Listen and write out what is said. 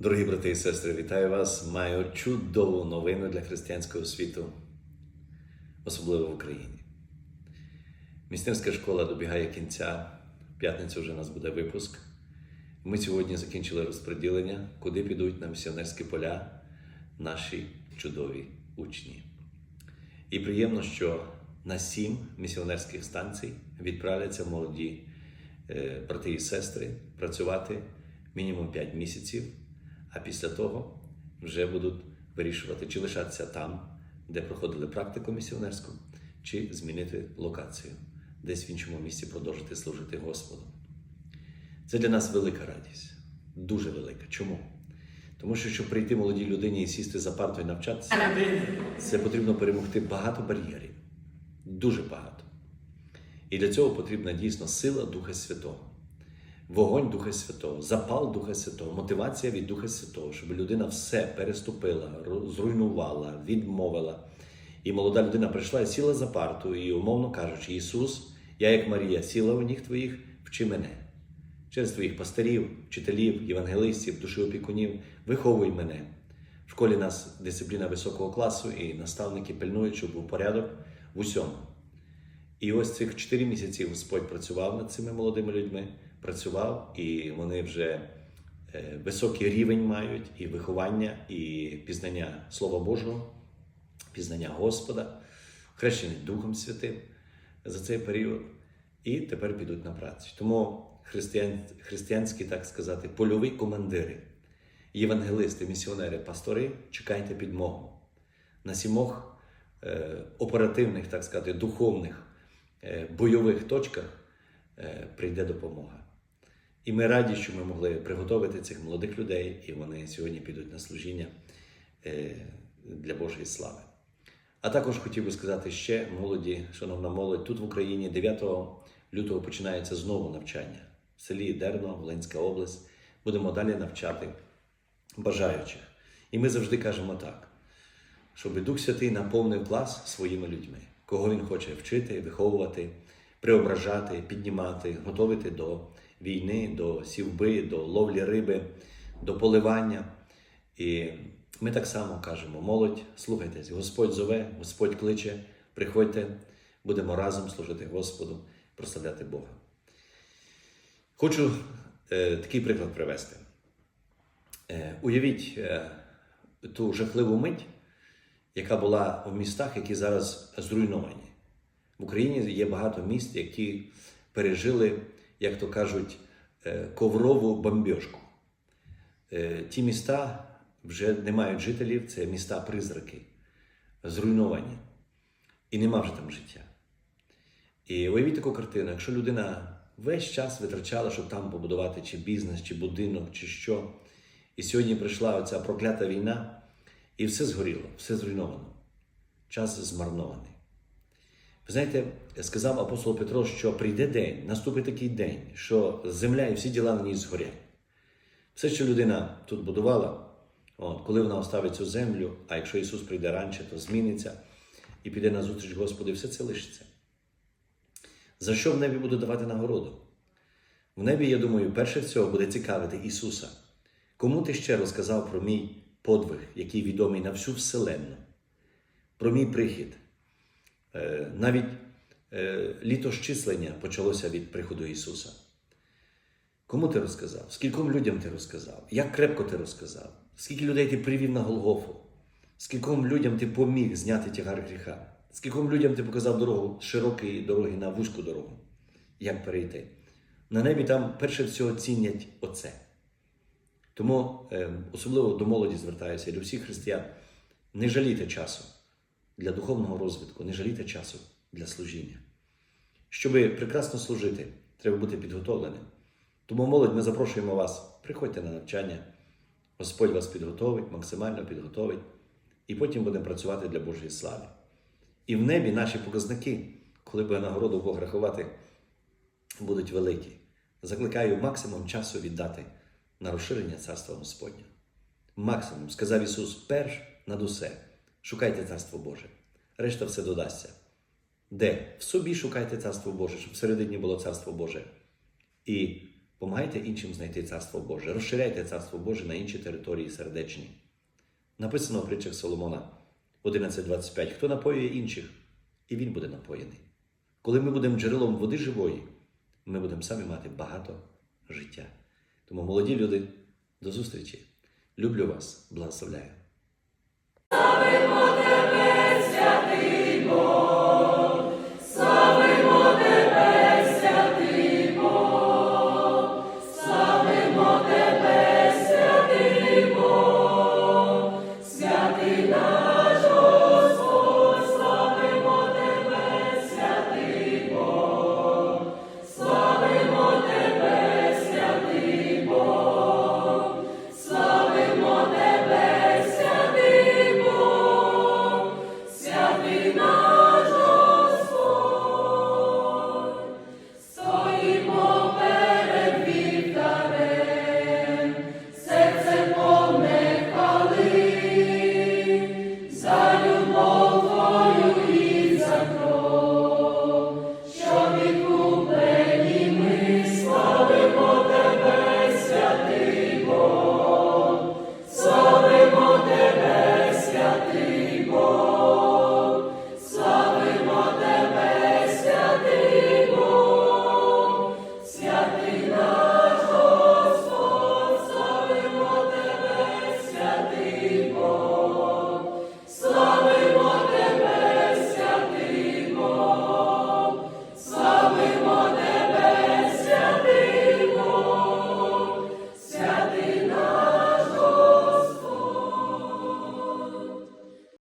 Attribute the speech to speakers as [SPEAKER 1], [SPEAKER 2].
[SPEAKER 1] Дорогі брати і сестри, вітаю вас! Маю чудову новину для християнського світу, особливо в Україні. Містерська школа добігає кінця. В п'ятницю вже у нас буде випуск. Ми сьогодні закінчили розподілення, куди підуть на місіонерські поля наші чудові учні. І приємно, що на сім місіонерських станцій відправляться молоді е, брати і сестри працювати мінімум 5 місяців, а після того вже будуть вирішувати, чи лишатися там, де проходили практику місіонерську, чи змінити локацію, десь в іншому місці продовжити служити Господу. Це для нас велика радість, дуже велика. Чому? Тому що, щоб прийти молодій людині і сісти за парту і навчатися, це потрібно перемогти багато бар'єрів, дуже багато. І для цього потрібна дійсно сила Духа Святого, вогонь Духа Святого, запал Духа Святого, мотивація від Духа Святого, щоб людина все переступила, зруйнувала, відмовила. І молода людина прийшла і сіла за парту, і, умовно кажучи, Ісус, я як Марія, сіла у ніг твоїх, вчи мене. Через твоїх пастирів, вчителів, євангелистів, душеопікунів, виховуй мене. В школі нас дисципліна високого класу, і наставники пильнують, щоб був порядок в усьому. І ось цих 4 місяці Господь працював над цими молодими людьми, працював, і вони вже е, високий рівень мають і виховання, і пізнання Слова Божого, пізнання Господа, хрещені Духом Святим за цей період, і тепер підуть на працю. Тому християн, християнські, так сказати, польові командири, євангелисти, місіонери, пастори, чекайте підмогу. На сімох е, оперативних, так сказати, духовних е, бойових точках прийде допомога. І ми раді, що ми могли приготувати цих молодих людей, і вони сьогодні підуть на служіння е, для Божої слави. А також хотів би сказати ще молоді, шановна молодь, тут в Україні 9 лютого починається знову навчання в селі Дерно, Волинська область. Будемо далі навчати бажаючих. І ми завжди кажемо так, щоб Дух Святий наповнив клас своїми людьми, кого він хоче вчити, виховувати, преображати, піднімати, готувати до війни, до сівби, до ловлі риби, до поливання. І ми так само кажемо: молодь, слухайтесь, Господь зове, Господь кличе, приходьте, будемо разом служити Господу, прославляти Бога. Хочу е, такий приклад привести. Е, уявіть е, ту жахливу мить, яка була в містах, які зараз зруйновані. В Україні є багато міст, які пережили, як то кажуть, е, коврову бомбьошку. Е, Ті міста вже не мають жителів, це міста-призраки, зруйновані. І нема вже там життя. І уявіть таку картину, якщо людина весь час витрачала, щоб там побудувати чи бізнес, чи будинок, чи що. І сьогодні прийшла оця проклята війна, і все згоріло, все зруйновано. Час змарнований. Ви знаєте, сказав апостол Петро, що прийде день, наступить такий день, що земля і всі діла на ній згорять. Все, що людина тут будувала, от, коли вона оставить цю землю, а якщо Ісус прийде раніше, то зміниться і піде на зустріч Господу, все це лишиться. За що в небі буду давати нагороду? В небі, я думаю, перше всього буде цікавити Ісуса. Кому ти ще розказав про мій подвиг, який відомий на всю Вселенну, про мій прихід? Е, Навіть е, літощислення почалося від приходу Ісуса. Кому ти розказав? Скільком людям ти розказав? Як крепко ти розказав? Скільки людей ти привів на Голгофу? Скільком людям ти поміг зняти тягар гріха? Скільком людям ти показав дорогу широкої дороги на вузьку дорогу? Як перейти? На небі там перше всього цінять оце. Тому е, особливо до молоді звертаюся і до всіх християн. Не жалійте часу для духовного розвитку, не жалійте часу для служіння. Щоб прекрасно служити, треба бути підготовленим. Тому молодь ми запрошуємо вас, приходьте на навчання, Господь вас підготовить, максимально підготовить, і потім будемо працювати для Божої слави. І в небі наші показники, коли буде нагороду Бог рахувати, будуть великі. Закликаю максимум часу віддати на розширення Царства Господнього. Максимум, сказав Ісус, перш над усе. Шукайте Царство Боже. Решта все додасться. Де? В собі шукайте Царство Боже, щоб всередині було Царство Боже. І Помагайте іншим знайти Царство Боже, розширяйте Царство Боже на інші території сердечні. Написано в притчах Соломона 11.25. Хто напоює інших, і він буде напоєний. Коли ми будемо джерелом води живої, ми будемо самі мати багато життя. Тому, молоді люди, до зустрічі. Люблю вас, благословляю.
[SPEAKER 2] Славимо